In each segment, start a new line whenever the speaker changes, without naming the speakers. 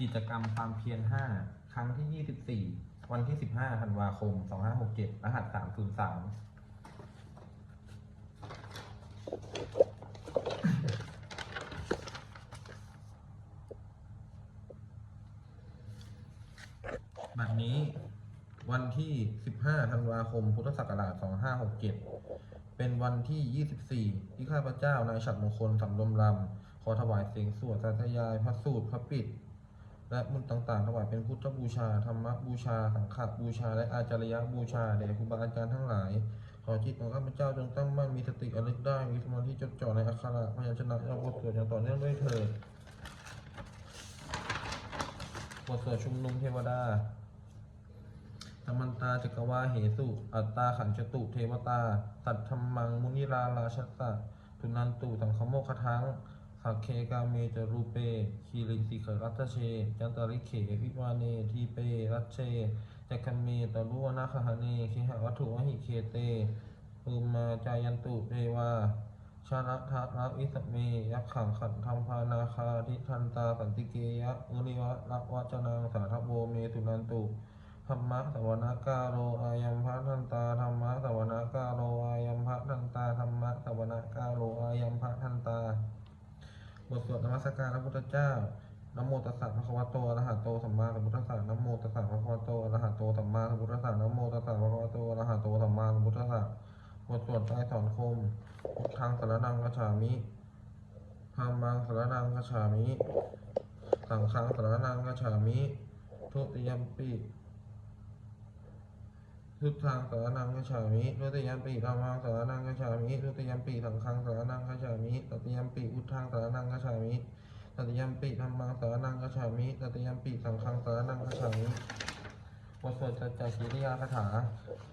กิจกรรมความเพียร 5 ครั้งที่ 24 วันที่ 15 ธันวาคม 2567 รหัส 303บัดนี้วันที่ 15 ธันวาคม พุทธศักราช 2567 เป็นวันที่ 24 ที่ข้าพเจ้านายฉัตรมงคลสำรวมลำขอถวายเสียงสวดสาธยาย พระสูตร พระปิด และมุนต์ต่างๆถวายเป็นพุทธบูชา ธรรมบูชา สังฆบูชา และอาจารยบูชาแด่ครูบาอาจารย์ทั้งหลาย ขอจิตของข้าพเจ้าจงตั้งมั่นมีสติระลึกได้ มีสมาธิจดจ่อในอักขระพยัญชนะและบทสวดอย่างต่อเนื่องด้วยเถิดบทสวดชุมนุมเทวดาธรรมันตาจักรวาเหสุ อัตตาขันจตุเทวตาสัตธรรมังมุนิราราชตะทุนันตุสังคโมคทัง สักเคกาเมจรูเปคีริสิขรัตเช จันตริเขวิวาเนทีเปรัชเชจักขเมตรุวนาคหเนคิหวัตถุวหิเคเตอุมาจายันตุเทวาชาระทะระวิสเมยักขังขันธรรมพานาคาทิทันตาสันติเกยะอุริวะระวจนังสาทโวเมตุนันตุธรรมะสวนากาโรอายัมภะทันตาธรรมะสวนากาโรอายัมภะทันตาธรรมะสวนากาโรอายัมภะทันตา บทสวดนมัสการพระพุทธเจ้านโมตัสสะภะคะวะโตอะระหะโตสัมมาสัมพุทธัสสะนโมตัสสะภะคะวะโตอะระหะโตสัมมาสัมพุทธัสสะนโมตัสสะภะคะวะโตอะระหะโตสัมมาสัมพุทธัสสะบทสวดใต้ถอนคมพุทธังสารนังกัจฉามิธัมมังสรนังกัจฉามิ สังฆังสรนังกัจฉามิ ทุติยมปิ ทุตทางสารนังกัจฉามิทุติยมปีธรรมังสารนังกัจฉามิทุติยมปีสังฆังสารนังกัจฉามิตติยมปีอุทธังสารนังกัจฉามิตติยมปีธรรมังสารนังกัจฉามิตติยมปีสังฆังสารนังกัจฉามิบทสวดจัจจกิริยาคาถา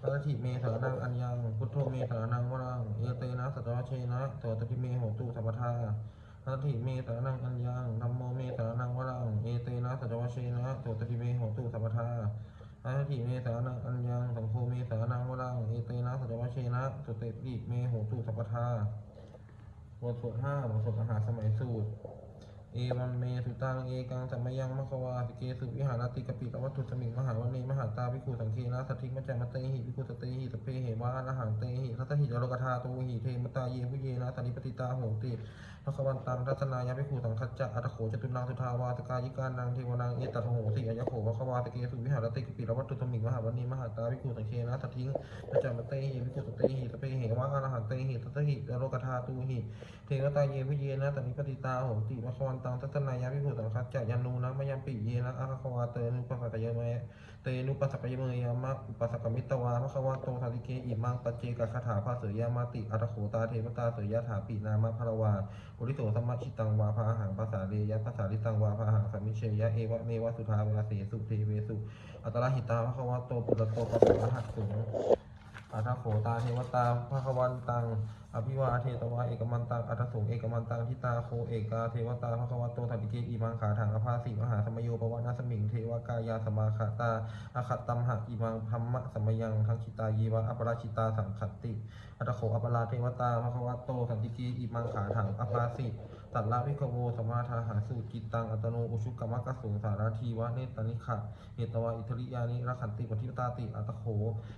พระทิเมสารนังอัญญัง พุทโธเมสารนังวรังเอเตนะสัตวเชนะโตติเมโหตุสัพพทาพระทิเมสารนังอัญญังธัมโมเมสารนังวรังเอเตนะสัตวเชนะโตติเมโหตุสัพพทา อาทิเมสานังอัญญังสังโฆเมสานังวรังเอเตนะสัจวะเชนะสุเตปิเมโหตุสัพพทาบทสวดห้าบทสวดมหาสมัยสูตร เอวันเมสุตังเอกังสัมมยังมะควาสิเกสุวิหารติกปิกวัตถุสมิงมหาวันเนมหาตาภิกขุสังเคนะสัทธิมัจจมเตหิภิกขุสเตหิสเพเหวะอรหังเตหิทัตถิจโลกธาตูหิเทมตาเยพุเยนะสันนิปติตาโหติพระควันตังทัศนายาภิกขุสังคัจจะอัตโขจตุนังสุทาวาตกายิกานังเทวนังเอตัตโหติอายะโขภควาตเกสุวิหารติกปิวัตถุสมิงมหาวันเนมหาตาภิกขุสังเคนะสัทธิมัจจมเตหิภิกขุสเตหิสเพเหวะอรหังเตหิทัตถิจโลกธาตูหิเทวตาเยวิเยนะตนิปติตาโหติมะควันตังทัศนายาภิกขุสังคัจจะยันนูนะมะยัมปิเยนะอาควาเตนุปัสสะกยเมเตนุปัสสะกยเมยามะอุปัสสะกมิตวามะควาโตสาริเกอิมังปัจเจกคาถาภาเสยามาติอัตโขตาเทวตาเสยถาปินามะพะวาปุริโสสัมมชิตังวาภาหังภาษาเรยะภาษาลิตังวาภาหังสัมมิเชยะเอวะเมวะสุทาเวลาเสสุเทเวสุอัตระหิตามะควาโตปุระโตปะปะหัตถุงอาทาโขตาเทวตาภควันตัง อภิวาเทตวาเอกมันตังอัตสงเอกมันตังทิตาโคเอกาเทวตาพระควโตสันติเกอิมังขาถังอภาสิมหาสมโยปวนาสมิงเทวกายาสมาคาตาอาคัตตัมหะอิมังพัมมะสมยังทังคิตายีวะอัปราชิตาสังขติอัตโขอัปราเทวตาพระควโตสันติเกอิมังขาถังอภาสิ ตัดละวิกโวสมมาทาหาสูจิตตังอัตโนอุชุกกรรมกสูสารทีวะเนตานิขะเหตวาอิทริยานิรักขันติปฏิปตาติอัตโข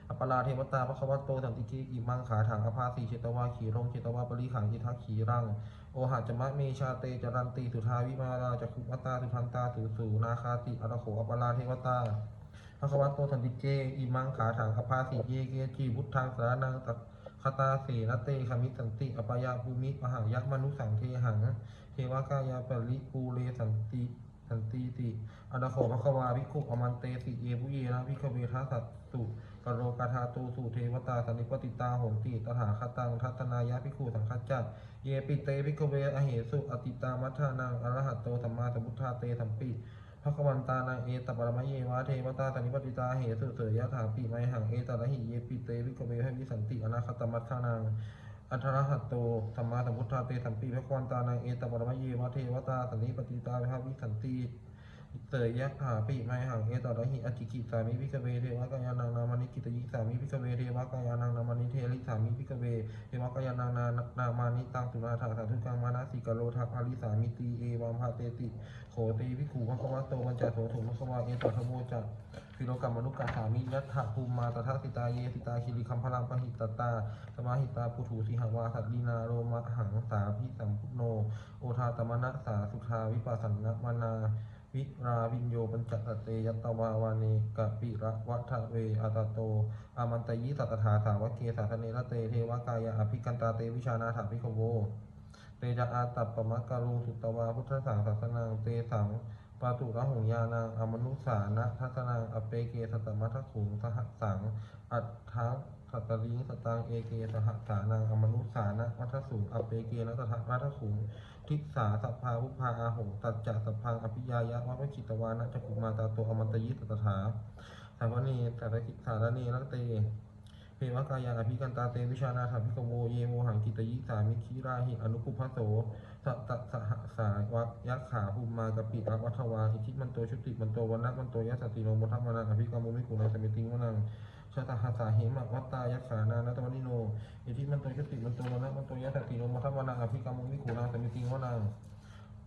อัปปลาเทวตาพระควโตสันติเกอิมังขาถังอภาสีเชตวาขีรงเชตวาปริขังจิทักขีรังโอหะจมะเมชาเตจรันติสุทาวิมาราจักขุมตาสุทันตาสุสูนาคาติอัตโขอัปปลาเทวตาพระควโตสันติเกอิมังขาถังอภาสีเยเกจีพุทธังสารนังตั คตาเสนเตขมิสันติอปยาภูมิมหายักมนุสังเทหัง เทวากายาปริปูเรสันติสันติติอนาโขภควาภิกขุอมันเตสิเยพุเยนะภิกขเวทัสสุกโรกาธาตูสุเทวตาสันิปติตาโหติตถาคตังทัตนายาภิกขุสังคัจจะเยปิเตภิกขเวอเหสุอติตามัทธานังอรหัตโตสัมมาสัมพุทธาเตสัมปิ ภควันตานังเอตปรมะเยวะเทวตาตานิปติตาเหสุเสยยะถาปิไมหังเอตระหิเยปิเตวิกเวให้วิสันติอนาคตมัทานังอัทรหัตโตธรรมาสัมพุทธาเตสัมปีพระควันตานังเอตปรมะเยวะเทวตาตานิปติตาวิภาวิสันติ เตยยะถาปิไมหังเอตระหิอจิกิสามิพิกเวเทวกายานังนามานิกิตยิสามิพิกเวเทวกายานังนามานิเทริสามิพิกเวเทวกายานังนานามานิตังสุนาถาสาธุกังมานาสิกโลทัพอาริสามิตีเอวัมภาเตติโขตีวิขูภควะโตวันจโสถุมภควะเอตทโมจะฟิโลกัมมนุกกาสามิยัตถภูมิมาตถาสิตาเยสิตาคิริคัมพลังปหิตตาสมาหิตาปุถุสิหวาสัตดีนาโรมะหังสาพิสัมพุโนโอทาตมนะสาสุทาวิปัสสนมนา วิราวินโยปัญจตเตยัตตวาวาเนกะปิระวัฏเวอาตโต อามันตยิสัตถาสาวเกสาสเนระเตเทวกายาอภิกันตาเตวิชานาถาภิกขโวเตจะอาตัปปมะกะลุงสุตตวาพุทธสังสัสนังเตสังปาตุระหงยานังอมนุสานะทัสนังอเปเกสตมัทขุงสหสัง ลิงสตังเอเกสหสานังอมนุสานะมัทสุงอเปเกนัตถะมัทขุงทิสาสัพพาวุพาอาหงตัจจะสัพพังอภิยายะวัปจิตวานะจักขุมาตาโตอมันตยิตตถาสาวนีสารกิสารณีรักเตเพวกายาอภิกันตาเตวิชานาถาภิกโวเยโมหังกิตยิสามิคีราหิอนุกุพพโสสัตตะสหสาวักยักขาภูมากปิอวัฏวาอิทิมันโตชุติมันโตวันนะมันโตยัสติโนมุทัมมานังอภิกรรมุมิกุณาสมิติงวนัง ชาตหาสาเหมะวัตตายักษานานัตวันิโนอิทิมันโตชุติมันโตมันะมันโตยัสติโนมัทัมมานังอภิกรรมุมิขุนาสมิติงวนัง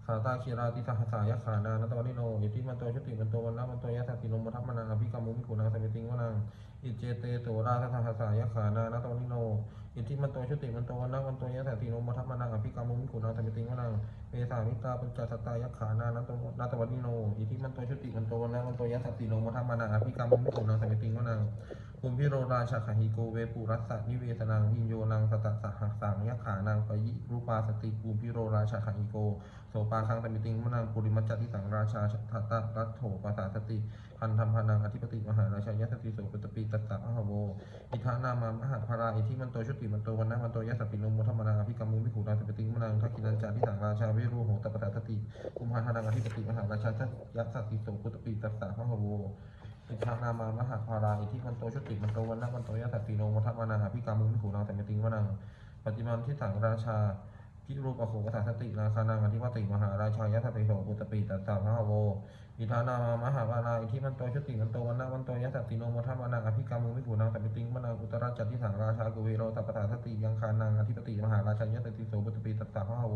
สาตาคีราติสหัสายขานานัตวันิโนอิทิมันโตชุติมันโตวันละมันโตยัสติโนมัทัมมานังอภิกรรมุมิขุนาสมิติงวนังอิเจเตโตราสหัสายขานานัตวันิโน อิทิมันโตชุติมันโตวันนะมันโตยะแสติโนมุทัมมานังอภิกรรมุมิกุนาสมิติงวนังเมสามิตาปัญจสตายขานานัตนาตวันิโนอิทิมันโตชุติมันโตวันนะมันโตยะแสติโนมุทัมมานังอภิกรรมุมิกุนาสมิติงวนังภูมิพิโรราชาขหิโกเวปุรัสสะนิเวสนังหินโยนังสตัสหสังยะขานังปยิรูปาสติภูมิพิโรราชาขหิโกโสปาคังตมิติงมนังปุริมัจจติสังราชาทัตตะรัตโถปาสาสติ พันธรรมพนังอธิปติมหาราชายสติโสปตปีตัสสะมหโวอิทานามามหาภาราอิทิมันโตชุติมันโตวันนะมันโตยัสสปิโนมุทัมมานังอภิกรรมุมิขุนาสปิติงมนังทักกินันจาทิสังราชาเวรุโหตปตาสติภูมิพานังอธิปติมหาราชายัสสติโสปตปีตัสสะมหโวอิทานามามหาภาราอิทิมันโตชุติมันโตวันนะมันโตยัสสติโนมุทัมมานังอภิกรรมุมิขุนาสปิติงมนังปฏิมันที่สังราชา พิรูปอโขกสาสตินาคานังอธิปติมหาราชายะสติโสปุตตปีตัสสะมหาโวอิทานามามหาภาราอิทิมันโตชุติมันโตวันนะมันโตยัสติโนโมทัมมานังอภิกรรมุมิขุนาสปิติงมนังอุตราจัตติสังราชากุเวโรตัปปตาสติยังคานังอธิปติมหาราชายะสติโสปุตตปีตัสสะมหาโว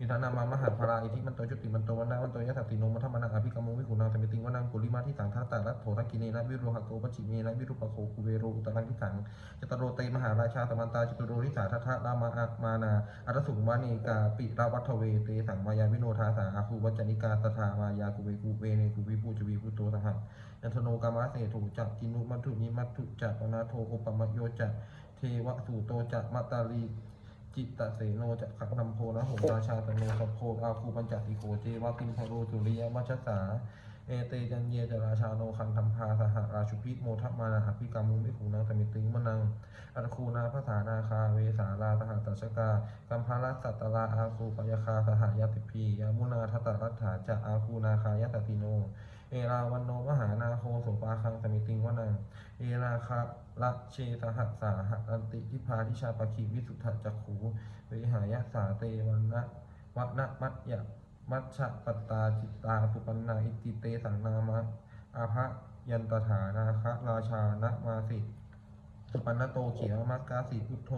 อิทานามามหาภาราอิทิมันโตชุติมันโตวันนะมันโตยัสติโนโมทัมมานังอภิกรรมุมิขุนาสปิติงมนังกุลิมาที่สังทัตตะรัตโถทักกิเนนะวิรุหะโกปจิเมนะวิรุปโขกุเวโรอุตรังที่สังจตโรเตมหาราชาสมันตาจตุโรริสาทัทะรามาอักมานาอัตสุมานีกาปิราวัทเวเตสังมายาวิโนทาสาอาคูวัจจนิกาสทามายากุเวกุเวเนกุวิปูจวีพุโตสหัสยันทโนกามะเสถุจักกินุมัตถุนิมัตถุจักปนาโทโอปมโยจักเทวสุโตจักมัตตาลีจิตตเสโนจักขังนำโพนะหงราชาตโนสัพโพอาคูปัญจติโกเจวะติมพโรสุริยมัชสา เอเตจันเยจราชาโนคันธรรมพาสหราชุพิโมทมานาหพิกรรมุมิขุนังสมิติงมนังอัตคูนาภาษานาคาเวสาลาตหาตัชกากัมพารัสัตตลาอาคูปยคาสหายติพียามุนาทัตรัตถาจะอาคูนาคายตติโน เอราวันโนมหานาโคโสปาคังสมิติงวนัง เอราคาละเชสหัสสาหันติทิพาทิชาปะคิวิสุทธจักขูวิหายสาเตวันนะวันะมัตยะ มัชฌะปตาจิตตาสุปันนาอิติเตสังนามะอาภะยันตถานาคะราชานะมาสิสุปันนโตเขียวมักกาสีพุทโธ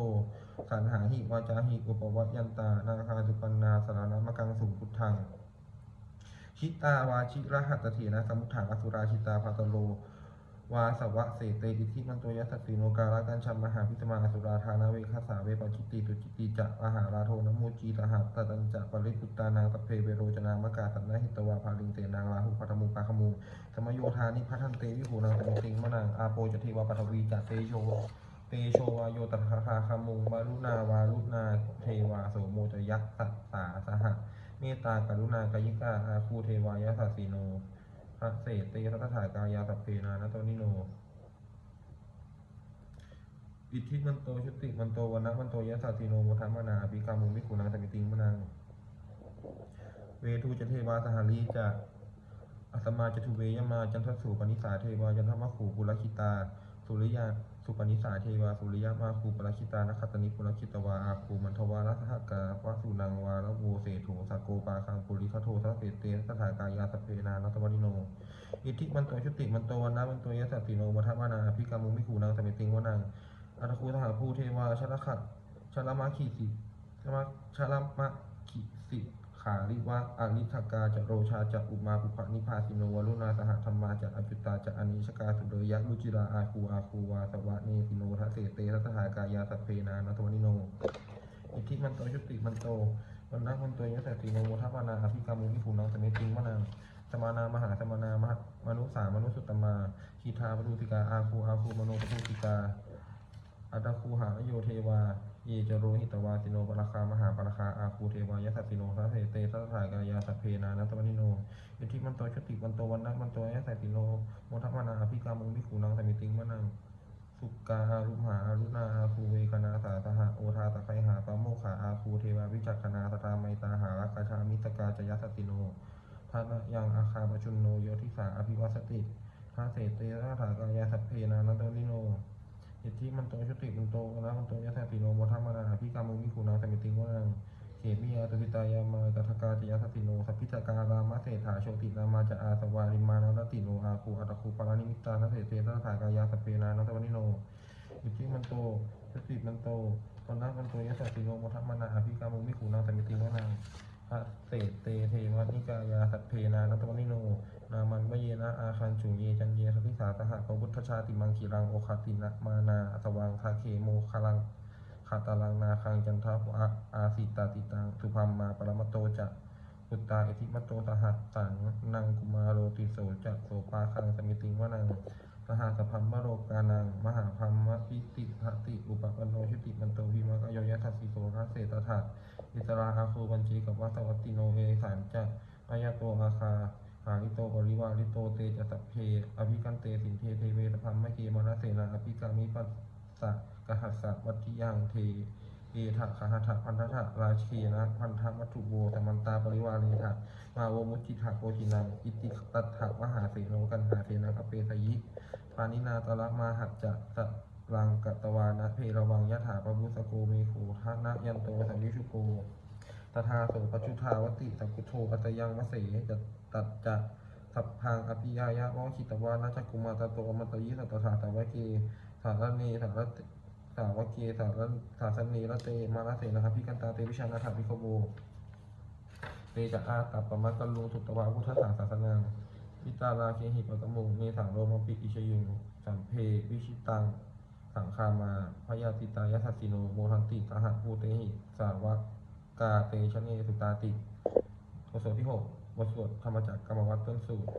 สันหาหิวาจาหิอุปวัตยันตานาคาสุปันนาสารณมกังสุพุทธังชิตาวาชิรหัตถีนะสมุทฐานอสุราชิตาภาตโล วาสวะเสเตอิทิมันโตยัสสสีโนการะกันชัมมหาพิสมาอสุราธานาเวคาสาเวปจิตติตุจิตติจะอาหาราโทนโมจีตหะตตัญจะปริปุตตานางตเพเวโรจนามกาสันนะหิตวาภาลิงเตนางลาหุพัทมุปาขมูสมโยธานิพัทันเตวิหูนางสมิติงมะนางอาโปจเทวาปฐวีจะเตโยเตโชวาโยตถาคาคามุงมารุณาวารุณาเทวาโสโมจยักสัสสาสหะเมตตากรุณากายิกาอาคูเทวายาสัสสีโน พระเศตีรัตถากายาสัพเพนานะโตนิโน อิทธิมันโตชุติมันโตวันนะมันโตยะสัติโนโมทัมมานาปิการมุมิขุนังสมิติงมนัง เวทูจะเทวาสหารีจะอัสมาจตุเวยมาจันทสูปนิสาเทวาจันทมะขูปุรคิตา สุริยาสุปนิสาเทวาสุริยมาคูปรคิตานัคตนิปุรคิตวาอาคูมันทวารัตหกาวสุนังวาระโวเสโถสโกปาคังปุริคโททัสเสเตสถากายาสเพนานัตวนิโน อิทิมันโตชุติมันโตวันนะมันโตยะสัตติโนมัทวนาพิกามุมิขูนางสมิติงวนังอัตคูทหาภูเทวาชลขัดชลมาขีสิชลาชลมา ขาริวะอริทกาจะโรชาจะอุมาปุปนิพาสิโนวรุณาสหธรรมาจะอจุตาจะอนิชกาสุเดยะมุจิราอาคูอาคูวาสวะเนสิโนทัสเสเตทัสหากายาสเพนานัตวนิโนอิทธิมันโตชุติมันโตวันนักมันโตยะสัตติโนโมทัพนาอภิกามุมิขูนางสมิติงวนังสมานามหาสมานามหมนุสามนุสุตตมาคีทาปทุติกาอาคูอาคูมโนปุติกา อัตคูหาโยเทวาเยจโรหิตวาสิโนปราคามหาปราคาอาคูเทวายสัตติโนสัสเสเตสัสสายกายาสัพเพนานัตวนิโนอิทิมันโตชติมันโตวันนัมันโตยสัตติโนโมทัพนาอภิกามุมิขูนางสมิติงมะนังสุกาอารุมหาอารุณาอาคูเวคณาสาสหะโอทาตะไคหาปะโมขาอาคูเทวาวิจักขณาสตาไมตาหารักชามิตกาจยสตติโนทานะยังอาคาปชุนโนโยทิสาอภิวัสติทาเสเตระถากายาสัพเพนานันโตนิโน อิทธิมันโตชุติมันโตนะมันโตยะสัตติโนโมทัมมนาพิกามุมิคูนาสมิติงวนังเขมิยาตุพิตายามากทกาจยสัตติโนสัพพิจการามะเศรษฐาโชตินามาจะอาสวาริมานาติโนอาคูอัตคูปารานิมิตาทาเสเตระถากายาสเพนานันโตนิโนอิทธิมันโตสติมันโตตอนนั้นมันโตยะสัตติโนโมทัมมนาอภิกามุมิขูนาสมิติวนัง เศษเตเทวนิกายาสัพเพนานัตวนิโน นามันวเยนะอาคันจุเยจันเยสพิสาสหะพระพุทธชาติมังคีรังโอคาตินะมานาสวังคาเคโมคารังขาตาลังนาคังจันทะอาอาสิตาติตังสุพัมมาปรมตโตจะอุตตาอิทิมตโตสหัสสังนังกุมารโรติโสจะโสปาคังสมิติงวนังสหสพัมมโรกานัง มหาพัมมะพิติหติ อุปปันโนชุติมันโตพิมะกโยยะทัสสิโสทัสเสตถะ อิสราอาคูบัญชีกับวัสวัตติโนเวสานจะอายาโตอาคาหาลิโตปริวาลิโตเตจะสัพเพอภิกันเตสินเทเทเวตพัมมะเกมนะเสนาอภิกามิปัสสะกหัสสะวัติยังเทเอทะคหทะพันธะราชีนะพันธะวัตถุโวสมันตาปริวาเนทะมาโวมุจิทะโกจินังอิติตัตถะมหาเสโนกันหาเสนาคเปสยิปานินาตละมาหัจจะสะรังกัตวานะเพระวังยะถาปะบุสโกเมโขทานะยันโตสัมยุชุโกตถาโสปัจจุทาวติสัพพุโทโธอัตยังมะเสจะตัดจะสัพพังอภิยายะวะคิตวานะจักกุมาตโตอมตยิสัตถาตวะเกสารเนสารตสาวเกสารสาสเนระเตมาลเสนะครับพิกันตาเตวิชานาถาพิโคโบเตจะอาตัปปะมะกัลลุงสุตตวะพุทธศาสาสนังวิตาราเคหิปะกะมุงเมถังโรมปิอิชยุงสัมเพวิชิตัง สังคามาพยาติตายทัสสิโนโมทันติสหภูเตหิ สาวกกาเตชเนสุตาติบทสวดที่หกบทสวดธรรมจักรกรรมวัตต้นสูตร